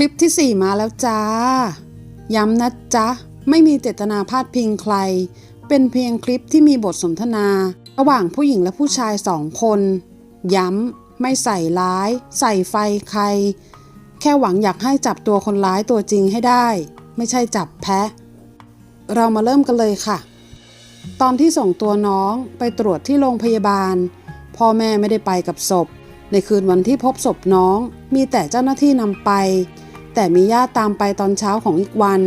ลิปที่ 4 มาแล้วจ้า ย้ำนะจ๊ะ ไม่มีเจตนาพาดพิงใคร เป็นเพียงคลิปที่มีบทสนทนา ระหว่างผู้หญิงและผู้ชายสองคน ย้ำ ไม่ใส่ร้าย ใส่ไฟใคร แค่หวังอยากให้จับตัวคนร้ายตัวจริงให้ได้ ไม่ใช่จับแพะ เรามาเริ่มกันเลยค่ะ ตอนที่ส่งตัวน้องไปตรวจที่โรงพยาบาล พ่อแม่ไม่ได้ไปกับศพ ในคืนวันที่พบศพน้อง มีแต่เจ้าหน้าที่นำไป แต่มีญาติตามไปตอนเช้าของอีกวัน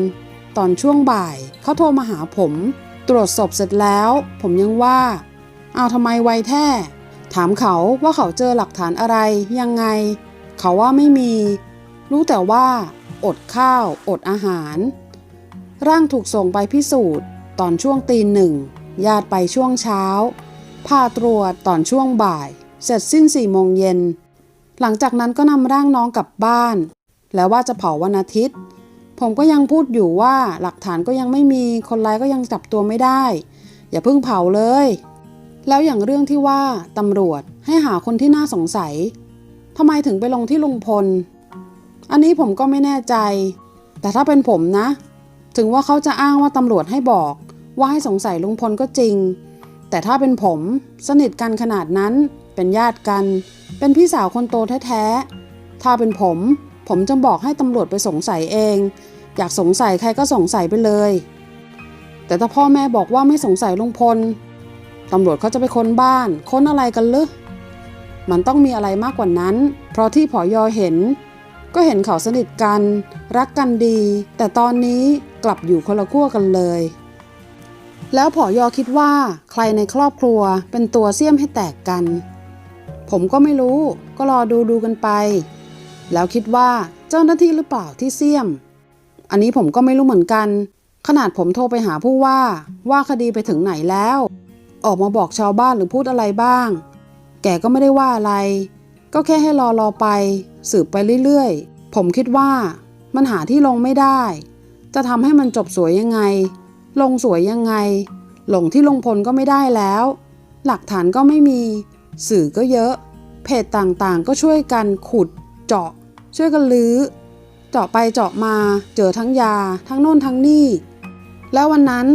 ตอนช่วงบ่ายเขาโทรมาหาผม ตรวจศพเสร็จแล้ว ผมยังว่า เอาทำไมไวแท้ ถามเขาว่าเขาเจอหลักฐานอะไรยังไง เขาว่าไม่มี รู้แต่ว่า อดข้าว อดอาหาร ร่างถูกส่งไปพิสูจน์ ตอนช่วงตีหนึ่งญาติไปช่วงเช้าผ่าตรวจตอนช่วงบ่าย เสร็จสิ้นสี่โมงเย็น หลังจากนั้นก็นำร่างน้องกลับบ้าน แล้วว่าจะเผาวันอาทิตย์ ผมก็ยังพูดอยู่ว่าหลักฐานก็ยังไม่มีคนร้ายก็ยังจับตัวไม่ได้ อย่าเพิ่งเผาเลย แล้วอย่างเรื่องที่ว่าตำรวจให้หาคนที่น่าสงสัยทำไมถึงไปลงที่ลุงพล อันนี้ผมก็ไม่แน่ใจ แต่ถ้าเป็นผมนะ ถึงว่าเขาจะอ้างว่าตำรวจให้บอก ว่าให้สงสัยลุงพลก็จริง แต่ถ้าเป็นผมสนิทกันขนาดนั้น เป็นญาติกัน เป็นพี่สาวคนโตแท้ๆ ถ้าเป็นผม ผมจะบอกให้ตำรวจไปสงสัยเอง อยากสงสัยใครก็สงสัยไปเลย แต่ถ้าพ่อแม่บอกว่าไม่สงสัยลุงพลตำรวจเขาจะไปค้นบ้าน ค้นอะไรกันลึมันต้องมีอะไรมากกว่านั้น เพราะที่ผอยอเห็น ก็เห็นเขาสนิทกัน รักกันดี แต่ตอนนี้กลับอยู่คนละขั้วกันเลย แล้วผอยอคิดว่า ใครในครอบครัวเป็นตัวเสี้ยมให้แตกกัน ผมก็ไม่รู้ ก็รอดูดูกันไป แล้วคิดว่าเจ้าหน้าที่หรือเปล่าที่เสี้ยม อันนี้ผมก็ไม่รู้เหมือนกัน ขนาดผมโทรไปหาผู้ว่า ว่าคดีไปถึงไหนแล้ว ออกมาบอกชาวบ้านหรือพูดอะไรบ้าง แกก็ไม่ได้ว่าอะไร ก็แค่ให้รอรอไป สืบไปเรื่อยๆ ผมคิดว่ามันหาที่ลงไม่ได้ จะทำให้มันจบสวยยังไง ลงสวยยังไงหลงที่ลงพลก็ไม่ได้แล้ว หลักฐานก็ไม่มี สื่อก็เยอะ เพจต่างๆ ก็ช่วยกันขุดเจาะ ช่วยกันลื้อ เจาะไปเจาะมา เจอทั้งยา ทั้งโน่นทั้งนี่ แล้ววันนั้น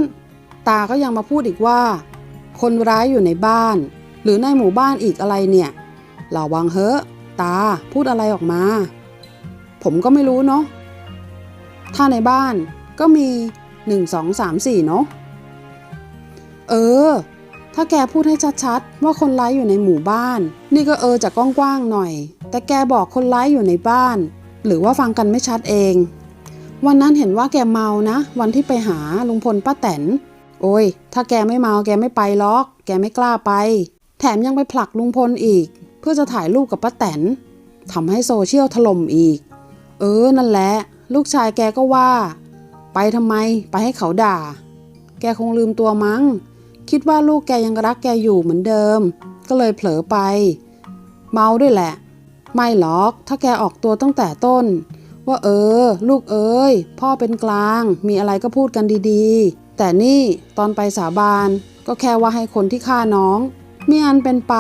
ตาก็ยังมาพูดอีกว่า คนร้ายอยู่ในบ้าน หรือในหมู่บ้านอีกอะไรเนี่ยระวังเฮ้อะตาพูดอะไรออกมา ผมก็ไม่รู้เนาะถ้าในบ้านก็มี 1 2 3 4 เนาะเออ ถ้าแกพูดให้ชัดๆ ว่าคนร้ายอยู่ในหมู่บ้าน นี่ก็เออจากกว้างๆหน่อย แต่แกบอกคนร้ายอยู่ในบ้าน หรือว่าฟังกันไม่ชัดเอง วันนั้นเห็นว่าแกเมานะ วันที่ไปหาลุงพลป้าแตน โอ้ย ถ้าแกไม่เมาแกไม่ไปหรอก แกไม่กล้าไป แถมยังไปผลักลุงพลอีก เพื่อจะถ่ายรูปกับป้าแตนทำให้โซเชียลถล่มอีก เออ นั่นแหละ ลูกชายแกก็ว่า ไปทำไม ไปให้เขาด่า แกคงลืมตัวมั้ง คิดว่าลูกแกยังรักแกอยู่เหมือนเดิม ก็เลยเผลอไป เมาด้วยแหละ ไม่หรอก ถ้าแกออกตัวตั้งแต่ต้น ว่าเออ ลูกเอ้ย พ่อเป็นกลาง มีอะไรก็พูดกันดีๆ แต่นี่ตอนไปสาบานก็แค่ว่าให้คนที่ฆ่าน้องมีอันเป็นไป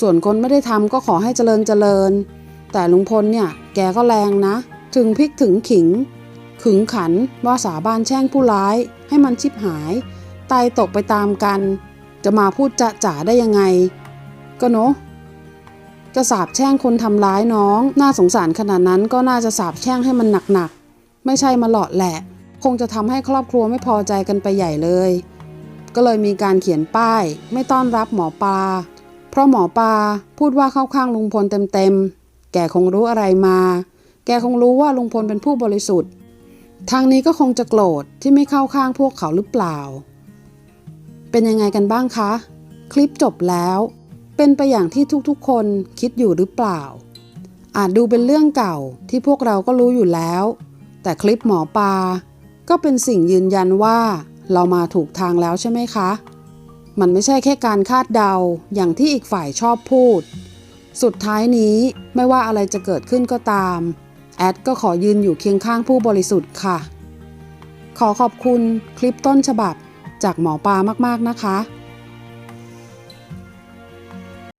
ส่วนคนไม่ได้ทำก็ขอให้เจริญเจริญ แต่ลุงพลเนี่ย แกก็แรงนะ ถึงพริกถึงขิง ขึงขันว่าสาบานแช่งผู้ร้าย ให้มันชิบหายตายตกไปตามกัน จะมาพูดจะจ๋าได้ยังไง ก็เนาะ จะสาบแช่งคนทำร้ายน้อง น่าสงสารขนาดนั้นก็น่าจะสาบแช่งให้มันหนักๆ ไม่ใช่มาหลอดแหละ คงจะทำให้ครอบครัวไม่พอใจกันไปใหญ่เลย ก็เลยมีการเขียนป้าย ไม่ต้อนรับหมอปลา เพราะหมอปลาพูดว่าเข้าข้างลุงพลเต็มๆ แกคงรู้อะไรมา แกคงรู้ว่าลุงพลเป็นผู้บริสุทธิ์ ทางนี้ก็คงจะโกรธที่ไม่เข้าข้างพวกเขาหรือเปล่า เป็นยังไงกันบ้างคะ คลิปจบแล้ว เป็นไปอย่างที่ทุกๆ คนคิดอยู่หรือเปล่า อาจดูเป็นเรื่องเก่าที่พวกเราก็รู้อยู่แล้ว แต่คลิปหมอปลาก็เป็นสิ่งยืนยันว่าเรามาถูกทางแล้วใช่ไหมคะ มันไม่ใช่แค่การคาดเดาอย่างที่อีกฝ่ายชอบพูด สุดท้ายนี้ไม่ว่าอะไรจะเกิดขึ้นก็ตาม แอดก็ขอยืนอยู่เคียงข้างผู้บริสุทธิ์ค่ะ ขอขอบคุณคลิปต้นฉบับจากหมอปลามากๆนะคะ